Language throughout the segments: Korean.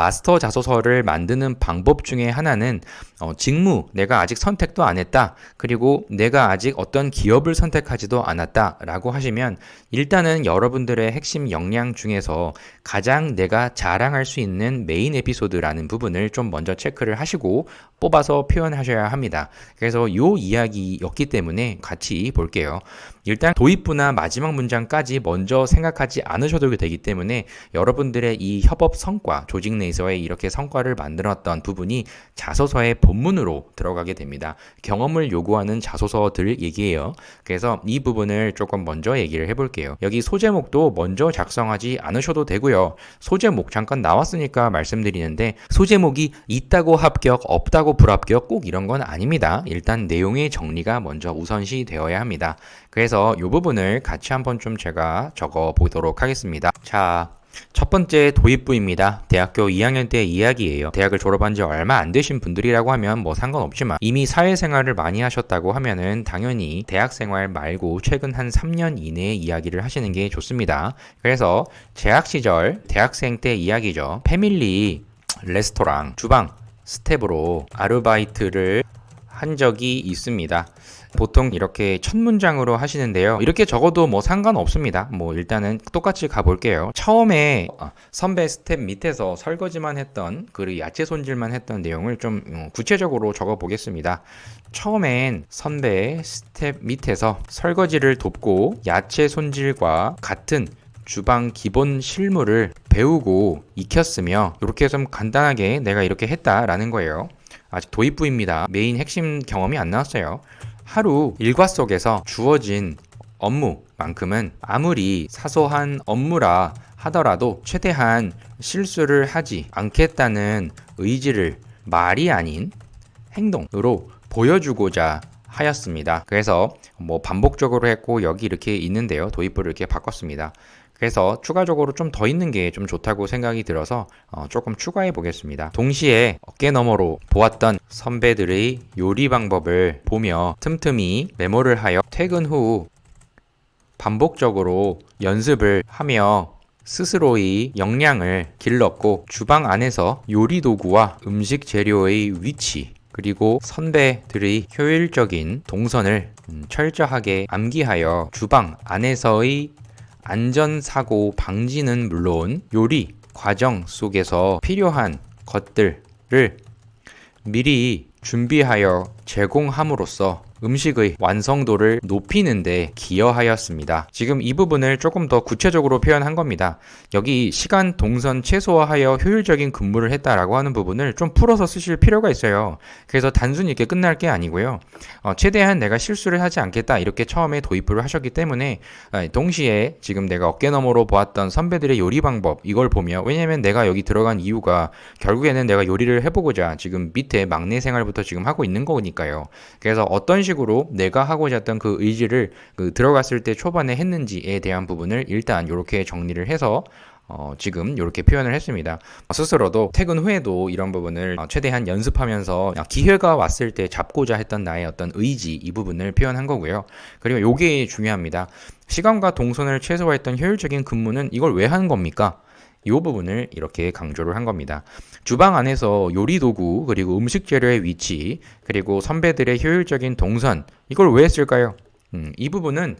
마스터 자소서를 만드는 방법 중에 하나는 어, 직무 내가 아직 선택도 안 했다. 그리고 내가 아직 어떤 기업을 선택하지도 않았다 라고 하시면 일단은 여러분들의 핵심 역량 중에서 가장 내가 자랑할 수 있는 메인 에피소드라는 부분을 좀 먼저 체크를 하시고 뽑아서 표현하셔야 합니다. 그래서 요 이야기였기 때문에 같이 볼게요. 일단 도입부나 마지막 문장까지 먼저 생각하지 않으셔도 되기 때문에 여러분들의 이 협업 성과, 조직 내에서의 이렇게 성과를 만들었던 부분이 자소서의 본문으로 들어가게 됩니다. 경험을 요구하는 자소서들 얘기예요. 그래서 이 부분을 조금 먼저 얘기를 해볼게요. 여기 소제목도 먼저 작성하지 않으셔도 되고요. 소제목 잠깐 나왔으니까 말씀드리는데 소제목이 있다고 합격, 없다고 불합격 꼭 이런 건 아닙니다. 일단 내용의 정리가 먼저 우선시 되어야 합니다. 그래서 이 부분을 같이 한번 좀 제가 적어 보도록 하겠습니다. 자, 첫 번째 도입부입니다. 대학교 2학년 때 이야기예요. 대학을 졸업한 지 얼마 안 되신 분들이라고 하면 뭐 상관없지만 이미 사회생활을 많이 하셨다고 하면은 당연히 대학생활 말고 최근 한 3년 이내의 이야기를 하시는 게 좋습니다. 그래서 재학 시절 대학생 때 이야기죠. 패밀리 레스토랑 주방 스텝으로 아르바이트를 한 적이 있습니다. 보통 이렇게 첫 문장으로 하시는데요. 이렇게 적어도 뭐 상관없습니다. 뭐 일단은 똑같이 가볼게요. 처음에 아, 선배 스텝 밑에서 설거지만 했던 그리고 야채 손질만 했던 내용을 좀 어, 구체적으로 적어 보겠습니다. 처음엔 선배 스텝 밑에서 설거지를 돕고 야채 손질과 같은 주방 기본 실무를 배우고 익혔으며 이렇게 좀 간단하게 내가 이렇게 했다라는 거예요. 아직 도입부입니다. 메인 핵심 경험이 안 나왔어요. 하루 일과 속에서 주어진 업무만큼은 아무리 사소한 업무라 하더라도 최대한 실수를 하지 않겠다는 의지를 말이 아닌 행동으로 보여주고자 하였습니다. 그래서 뭐 반복적으로 했고 여기 이렇게 있는데요. 도입부를 이렇게 바꿨습니다. 그래서 추가적으로 좀 더 있는 게 좀 좋다고 생각이 들어서 어 조금 추가해 보겠습니다. 동시에 어깨 너머로 보았던 선배들의 요리 방법을 보며 틈틈이 메모를 하여 퇴근 후 반복적으로 연습을 하며 스스로의 역량을 길렀고 주방 안에서 요리 도구와 음식 재료의 위치 그리고 선배들의 효율적인 동선을 음, 철저하게 암기하여 주방 안에서의 안전사고 방지는 물론 요리 과정 속에서 필요한 것들을 미리 준비하여 제공함으로써 음식의 완성도를 높이는데 기여하였습니다. 지금 이 부분을 조금 더 구체적으로 표현한 겁니다. 여기 시간 동선 최소화하여 효율적인 근무를 했다라고 하는 부분을 좀 풀어서 쓰실 필요가 있어요. 그래서 단순히 이렇게 끝날 게 아니고요. 어, 최대한 내가 실수를 하지 않겠다 이렇게 처음에 도입을 하셨기 때문에 어, 동시에 지금 내가 어깨너머로 보았던 선배들의 요리 방법 이걸 보며 왜냐면 내가 여기 들어간 이유가 결국에는 내가 요리를 해보고자 지금 밑에 막내 생활부터 지금 하고 있는 거니까요. 그래서 어떤 식으로 내가 하고자 했던 그 의지를 그 들어갔을 때 초반에 했는지에 대한 부분을 일단 이렇게 정리를 해서 어, 지금 이렇게 표현을 했습니다. 스스로도 퇴근 후에도 이런 부분을 어, 최대한 연습하면서 기회가 왔을 때 잡고자 했던 나의 어떤 의지 이 부분을 표현한 거고요. 그리고 요게 중요합니다. 시간과 동선을 최소화했던 효율적인 근무는 이걸 왜 하는 겁니까? 이 부분을 이렇게 강조를 한 겁니다. 주방 안에서 요리 도구, 그리고 음식 재료의 위치, 그리고 선배들의 효율적인 동선, 이걸 왜 했을까요? 음, 이 부분은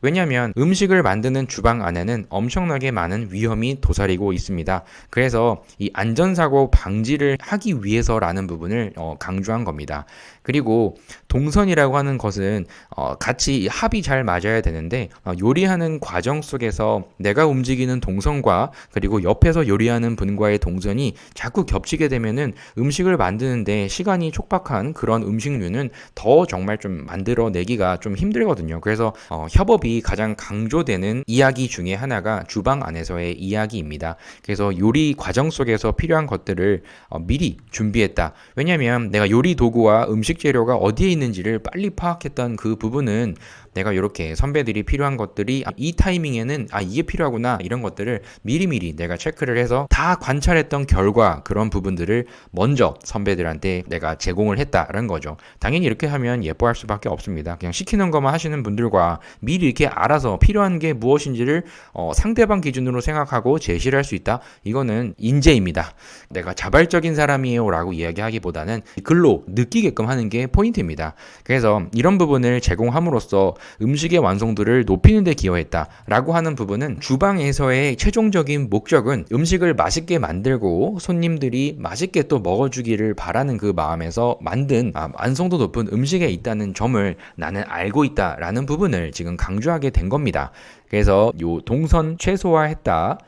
왜냐하면 음식을 만드는 주방 안에는 엄청나게 많은 위험이 도사리고 있습니다. 그래서 이 안전사고 방지를 하기 위해서라는 부분을 어, 강조한 겁니다. 그리고 동선이라고 하는 것은 어, 같이 합이 잘 맞아야 되는데 어, 요리하는 과정 속에서 내가 움직이는 동선과 그리고 옆에서 요리하는 분과의 동선이 자꾸 겹치게 되면은 음식을 만드는데 시간이 촉박한 그런 음식류는 더 정말 좀 만들어내기가 좀 힘들거든요. 그래서 어, 협업이 가장 강조되는 이야기 중에 하나가 주방 안에서의 이야기입니다. 그래서 요리 과정 속에서 필요한 것들을 어, 미리 준비했다. 왜냐하면 내가 요리 도구와 음식 재료가 어디에 있는지를 빨리 파악했던 그 부분은 내가 이렇게 선배들이 필요한 것들이 아, 이 타이밍에는 아 이게 필요하구나 이런 것들을 미리미리 내가 체크를 해서 다 관찰했던 결과 그런 부분들을 먼저 선배들한테 내가 제공을 했다라는 거죠. 당연히 이렇게 하면 예뻐할 수밖에 없습니다. 그냥 시키는 것만 하시는 분들과 미리 이렇게 알아서 필요한 게 무엇인지를 어, 상대방 기준으로 생각하고 제시를 할 수 있다. 이거는 인재입니다. 내가 자발적인 사람이에요라고 이야기하기보다는 글로 느끼게끔 하는 게 포인트입니다. 그래서 이런 부분을 제공함으로써 음식의 완성도를 높이는 데 기여했다라고 하는 부분은 주방에서의 최종적인 목적은 음식을 맛있게 만들고 손님들이 맛있게 또 먹어주기를 바라는 그 마음에서 만든 아, 완성도 높은 음식에 있다는 점을 나는 알고 있다라는 부분을 지금 강조하게 된 겁니다. 그래서 요 동선 최소화했다.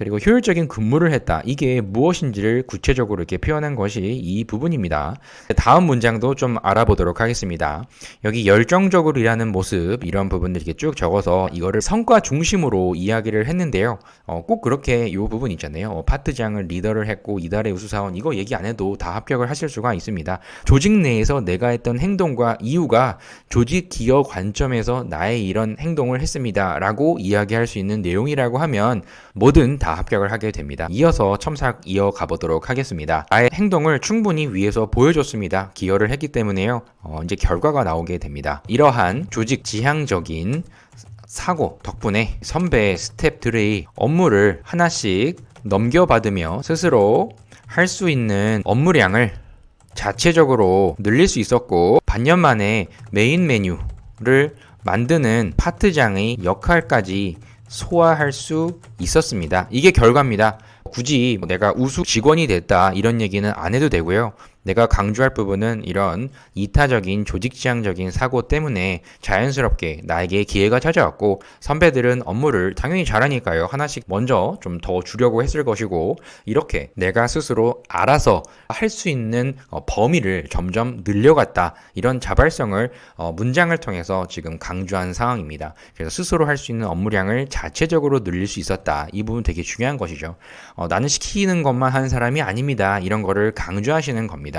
그리고 효율적인 근무를 했다. 이게 무엇인지를 구체적으로 이렇게 표현한 것이 이 부분입니다. 다음 문장도 좀 알아보도록 하겠습니다. 여기 열정적으로 일하는 모습 이런 부분들 이렇게 쭉 적어서 이거를 성과 중심으로 이야기를 했는데요. 어, 꼭 그렇게 이 부분 있잖아요. 어, 파트장을 리더를 했고 이달의 우수사원 이거 얘기 안 해도 다 합격을 하실 수가 있습니다. 조직 내에서 내가 했던 행동과 이유가 조직 기여 관점에서 나의 이런 행동을 했습니다라고 이야기할 수 있는 내용이라고 하면 뭐든 다 합격을 하게 됩니다. 이어서 첨삭 이어가 보도록 하겠습니다. 나의 행동을 충분히 위에서 보여줬습니다. 기여를 했기 때문에요. 어, 이제 결과가 나오게 됩니다. 이러한 조직 지향적인 사고 덕분에 선배 스탭들의 업무를 하나씩 넘겨받으며 스스로 할 수 있는 업무량을 자체적으로 늘릴 수 있었고 반년 만에 메인 메뉴를 만드는 파트장의 역할까지 소화할 수 있었습니다. 이게 결과입니다. 굳이 내가 우수 직원이 됐다 이런 얘기는 안 해도 되고요. 내가 강조할 부분은 이런 이타적인 조직지향적인 사고 때문에 자연스럽게 나에게 기회가 찾아왔고 선배들은 업무를 당연히 잘하니까요. 하나씩 먼저 좀 더 주려고 했을 것이고 이렇게 내가 스스로 알아서 할 수 있는 어, 범위를 점점 늘려갔다. 이런 자발성을 어, 문장을 통해서 지금 강조한 상황입니다. 그래서 스스로 할 수 있는 업무량을 자체적으로 늘릴 수 있었다. 이 부분 되게 중요한 것이죠. 어, 나는 시키는 것만 하는 사람이 아닙니다. 이런 거를 강조하시는 겁니다.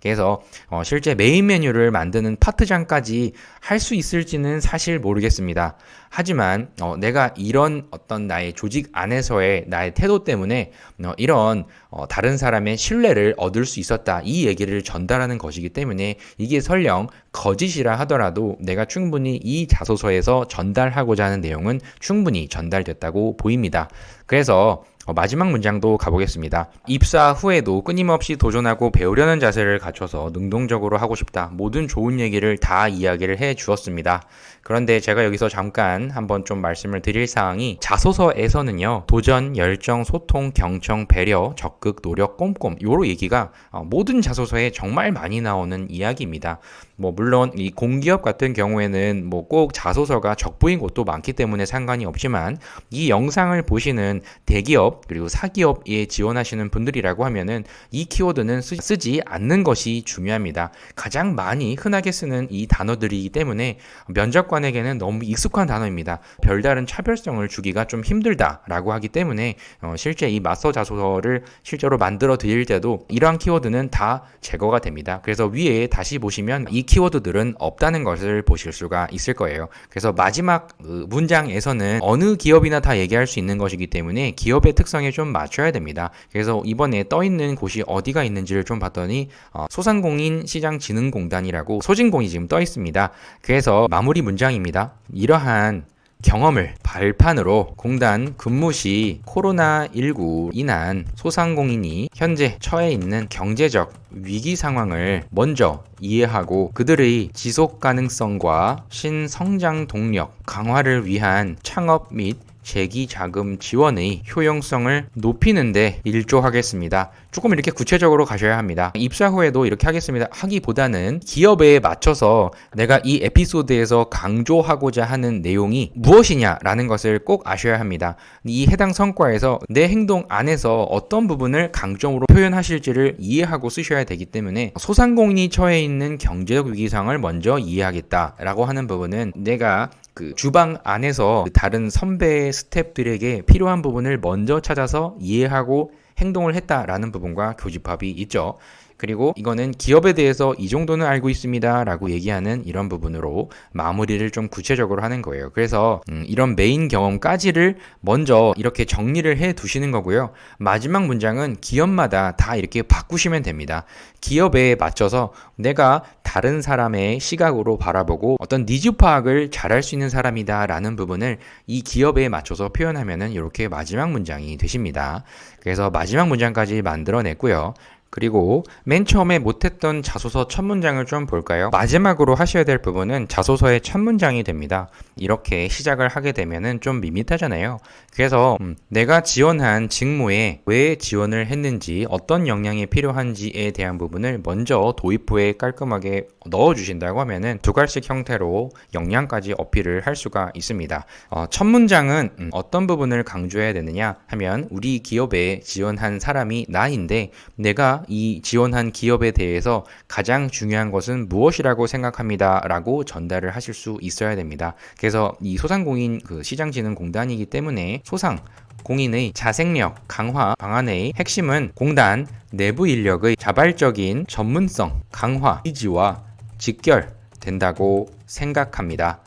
그래서 어, 실제 메인 메뉴를 만드는 파트장까지 할 수 있을지는 사실 모르겠습니다. 하지만 어, 내가 이런 어떤 나의 조직 안에서의 나의 태도 때문에 어, 이런 어, 다른 사람의 신뢰를 얻을 수 있었다 이 얘기를 전달하는 것이기 때문에 이게 설령 거짓이라 하더라도 내가 충분히 이 자소서에서 전달하고자 하는 내용은 충분히 전달됐다고 보입니다. 그래서 어, 마지막 문장도 가보겠습니다. 입사 후에도 끊임없이 도전하고 배우려는 자세를 갖춰서 능동적으로 하고 싶다. 모든 좋은 얘기를 다 이야기를 해 주었습니다. 그런데 제가 여기서 잠깐 한번 좀 말씀을 드릴 사항이 자소서에서는요, 도전, 열정, 소통, 경청, 배려, 적극, 노력, 꼼꼼, 요로 얘기가 어, 모든 자소서에 정말 많이 나오는 이야기입니다. 뭐 물론 이 공기업 같은 경우에는 뭐 꼭 자소서가 적부인 곳도 많기 때문에 상관이 없지만 이 영상을 보시는 대기업 그리고 사기업에 지원하시는 분들이라고 하면은 이 키워드는 쓰, 지 않는 것이 중요합니다. 가장 많이 흔하게 쓰는 이 단어들이기 때문에 면접관에게는 너무 익숙한 단어입니다. 별다른 차별성을 주기가 좀 힘들다라고 하기 때문에 어, 실제 이 마스터 자소서를 실제로 만들어 드릴 때도 이러한 키워드는 다 제거가 됩니다. 그래서 위에 다시 보시면 이 키워드들은 없다는 것을 보실 수가 있을 거예요. 그래서 마지막 그 문장에서는 어느 기업이나 다 얘기할 수 있는 것이기 때문에 기업의 특성에 좀 맞춰야 됩니다. 그래서 이번에 떠 있는 곳이 어디가 있는지를 좀 봤더니 어, 소상공인 시장진흥공단이라고 소진공이 지금 떠 있습니다. 그래서 마무리 문장입니다. 이러한 경험을 발판으로 공단 근무 시 코로나19 인한 소상공인이 현재 처해 있는 경제적 위기 상황을 먼저 이해하고 그들의 지속 가능성과 신성장 동력 강화를 위한 창업 및 재기 자금 지원의 효용성을 높이는데 일조하겠습니다. 조금 이렇게 구체적으로 가셔야 합니다. 입사 후에도 이렇게 하겠습니다. 하기보다는 기업에 맞춰서 내가 이 에피소드에서 강조하고자 하는 내용이 무엇이냐라는 것을 꼭 아셔야 합니다. 이 해당 성과에서 내 행동 안에서 어떤 부분을 강점으로 표현하실지를 이해하고 쓰셔야 되기 때문에 소상공인이 처해 있는 경제적 위기상을 먼저 이해하겠다라고 하는 부분은 내가 그 주방 안에서 다른 선배 스탭들에게 필요한 부분을 먼저 찾아서 이해하고 행동을 했다라는 부분과 교집합이 있죠. 그리고 이거는 기업에 대해서 이 정도는 알고 있습니다. 라고 얘기하는 이런 부분으로 마무리를 좀 구체적으로 하는 거예요. 그래서 음, 이런 메인 경험까지를 먼저 이렇게 정리를 해 두시는 거고요. 마지막 문장은 기업마다 다 이렇게 바꾸시면 됩니다. 기업에 맞춰서 내가 다른 사람의 시각으로 바라보고 어떤 니즈 파악을 잘할 수 있는 사람이다 라는 부분을 이 기업에 맞춰서 표현하면은 이렇게 마지막 문장이 되십니다. 그래서 마지막 문장까지 만들어냈고요. 그리고 맨 처음에 못했던 자소서 첫 문장을 좀 볼까요? 마지막으로 하셔야 될 부분은 자소서의 첫 문장이 됩니다. 이렇게 시작을 하게 되면은 좀 밋밋하잖아요. 그래서 음, 내가 지원한 직무에 왜 지원을 했는지 어떤 역량이 필요한지에 대한 부분을 먼저 도입부에 깔끔하게 넣어 주신다고 하면은 두 갈씩 형태로 역량까지 어필을 할 수가 있습니다. 어, 첫 문장은 음, 어떤 부분을 강조해야 되느냐 하면 우리 기업에 지원한 사람이 나인데 내가 이 지원한 기업에 대해서 가장 중요한 것은 무엇이라고 생각합니다. 라고 전달을 하실 수 있어야 됩니다. 그래서 이 소상공인 그 시장진흥공단이기 때문에 소상 공인의 자생력 강화 방안의 핵심은 공단 내부 인력의 자발적인 전문성 강화 의지와 직결된다고 생각합니다.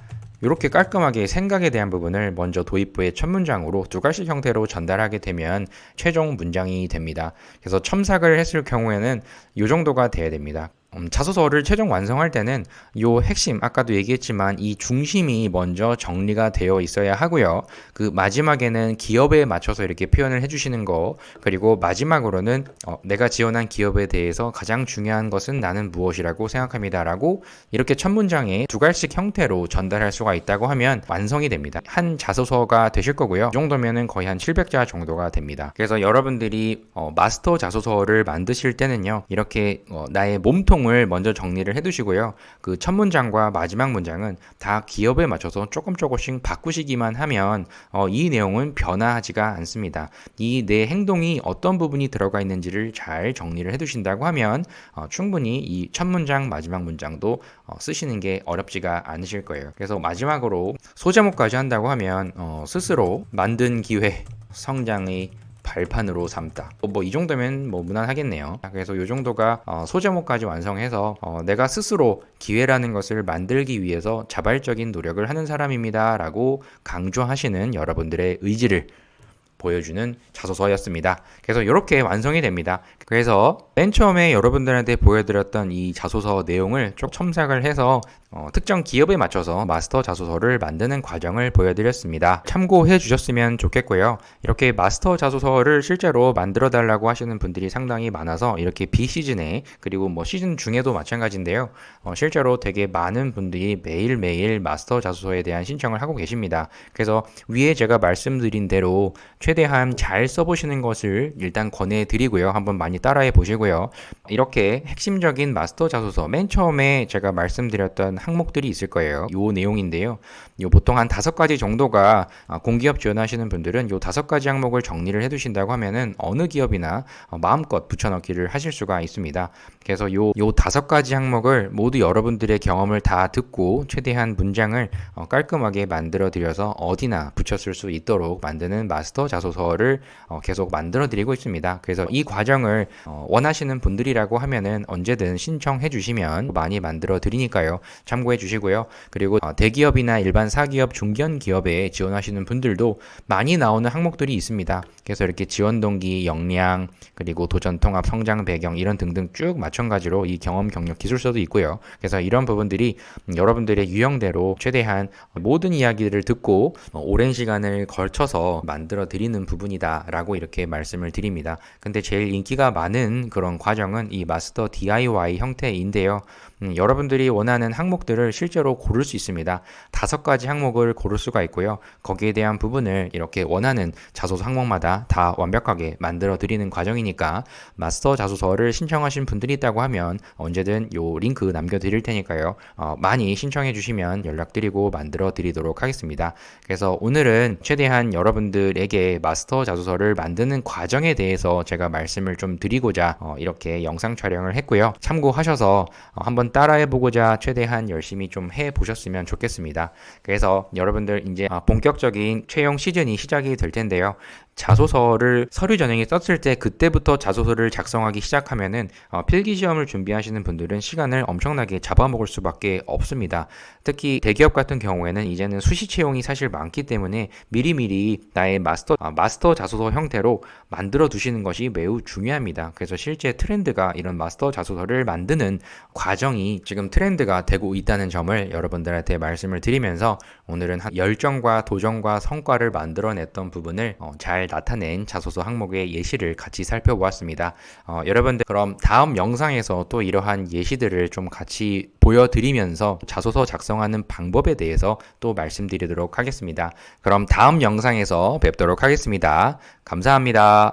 이렇게 깔끔하게 생각에 대한 부분을 먼저 도입부의 첫 문장으로 두 가지 형태로 전달하게 되면 최종 문장이 됩니다. 그래서 첨삭을 했을 경우에는 이 정도가 돼야 됩니다. 음, 자소서를 최종 완성할 때는 요 핵심 아까도 얘기했지만 이 중심이 먼저 정리가 되어 있어야 하고요. 그 마지막에는 기업에 맞춰서 이렇게 표현을 해주시는 거 그리고 마지막으로는 어, 내가 지원한 기업에 대해서 가장 중요한 것은 나는 무엇이라고 생각합니다라고 이렇게 첫 문장에 두 갈씩 형태로 전달할 수가 있다고 하면 완성이 됩니다. 한 자소서가 되실 거고요. 이 정도면은 거의 한 700자 정도가 됩니다. 그래서 여러분들이 어, 마스터 자소서를 만드실 때는요 이렇게 어, 나의 몸통 내용을 먼저 정리를 해두시고요. 그 첫 문장과 마지막 문장은 다 기업에 맞춰서 조금 조금씩 바꾸시기만 하면 어, 이 내용은 변화하지가 않습니다. 이 내 행동이 어떤 부분이 들어가 있는지를 잘 정리를 해두신다고 하면 어, 충분히 이 첫 문장, 마지막 문장도 어, 쓰시는 게 어렵지가 않으실 거예요. 그래서 마지막으로 소제목까지 한다고 하면 어, 스스로 만든 기회, 성장의 발판으로 삼다. 뭐 이 정도면 뭐 무난하겠네요. 그래서 이 정도가 어, 소제목까지 완성해서 어, 내가 스스로 기회라는 것을 만들기 위해서 자발적인 노력을 하는 사람입니다라고 강조하시는 여러분들의 의지를 보여주는 자소서였습니다. 그래서 이렇게 완성이 됩니다. 그래서 맨 처음에 여러분들한테 보여드렸던 이 자소서 내용을 쭉 첨삭을 해서 어, 특정 기업에 맞춰서 마스터 자소서를 만드는 과정을 보여드렸습니다. 참고해 주셨으면 좋겠고요. 이렇게 마스터 자소서를 실제로 만들어 달라고 하시는 분들이 상당히 많아서 이렇게 비시즌에 그리고 뭐 시즌 중에도 마찬가지인데요. 어, 실제로 되게 많은 분들이 매일매일 마스터 자소서에 대한 신청을 하고 계십니다. 그래서 위에 제가 말씀드린 대로 최대한 잘 써보시는 것을 일단 권해 드리고요. 한번 많이 따라해 보시고요. 이렇게 핵심적인 마스터 자소서 맨 처음에 제가 말씀드렸던 항목들이 있을 거예요. 요 내용인데요. 요 보통 한 다섯 가지 정도가 아, 공기업 지원하시는 분들은 요 다섯 가지 항목을 정리를 해두신다고 하면은 어느 기업이나 어, 마음껏 붙여넣기를 하실 수가 있습니다. 그래서 요, 요 다섯 가지 항목을 모두 여러분들의 경험을 다 듣고 최대한 문장을 어, 깔끔하게 만들어 드려서 어디나 붙였을 수 있도록 만드는 마스터 자소서를 어, 계속 만들어 드리고 있습니다. 그래서 이 과정을 원하시는 분들이라고 하면은 언제든 신청해 주시면 많이 만들어 드리니까요. 참고해 주시고요. 그리고 대기업이나 일반 사기업, 중견 기업에 지원하시는 분들도 많이 나오는 항목들이 있습니다. 그래서 이렇게 지원 동기, 역량, 그리고 도전 통합, 성장 배경 이런 등등 쭉 마찬가지로 이 경험, 경력, 기술서도 있고요. 그래서 이런 부분들이 여러분들의 유형대로 최대한 모든 이야기를 듣고 오랜 시간을 걸쳐서 만들어 드리는 부분이다라고 이렇게 말씀을 드립니다. 근데 제일 인기가 많은 그런 과정은 이 마스터 DIY 형태인데요. 음, 여러분들이 원하는 항목 들을 실제로 고를 수 있습니다. 다섯 가지 항목을 고를 수가 있고요. 거기에 대한 부분을 이렇게 원하는 자소서 항목마다 다 완벽하게 만들어 드리는 과정이니까 마스터 자소서를 신청하신 분들이 있다고 하면 언제든 요 링크 남겨 드릴 테니까요. 어, 많이 신청해 주시면 연락드리고 만들어 드리도록 하겠습니다. 그래서 오늘은 최대한 여러분들에게 마스터 자소서를 만드는 과정에 대해서 제가 말씀을 좀 드리고자 어, 이렇게 영상 촬영을 했고요. 참고하셔서 어, 한번 따라해 보고자 최대한 열심히 좀 해 보셨으면 좋겠습니다. 그래서 여러분들 이제 아, 본격적인 채용 시즌이 시작이 될 텐데요. 자소서를 서류 전형에 썼을 때 그때부터 자소서를 작성하기 시작하면은 어, 필기 시험을 준비하시는 분들은 시간을 엄청나게 잡아먹을 수밖에 없습니다. 특히 대기업 같은 경우에는 이제는 수시 채용이 사실 많기 때문에 미리미리 나의 마스터 아, 마스터 자소서 형태로 만들어 두시는 것이 매우 중요합니다. 그래서 실제 트렌드가 이런 마스터 자소서를 만드는 과정이 지금 트렌드가 되고 있다는 점을 여러분들한테 말씀을 드리면서 오늘은 한 열정과 도전과 성과를 만들어냈던 부분을 어, 잘 나타낸 자소서 항목의 예시를 같이 살펴보았습니다. 어, 여러분들 그럼 다음 영상에서 또 이러한 예시들을 좀 같이 보여드리면서 자소서 작성하는 방법에 대해서 또 말씀드리도록 하겠습니다. 그럼 다음 영상에서 뵙도록 하겠습니다. 감사합니다.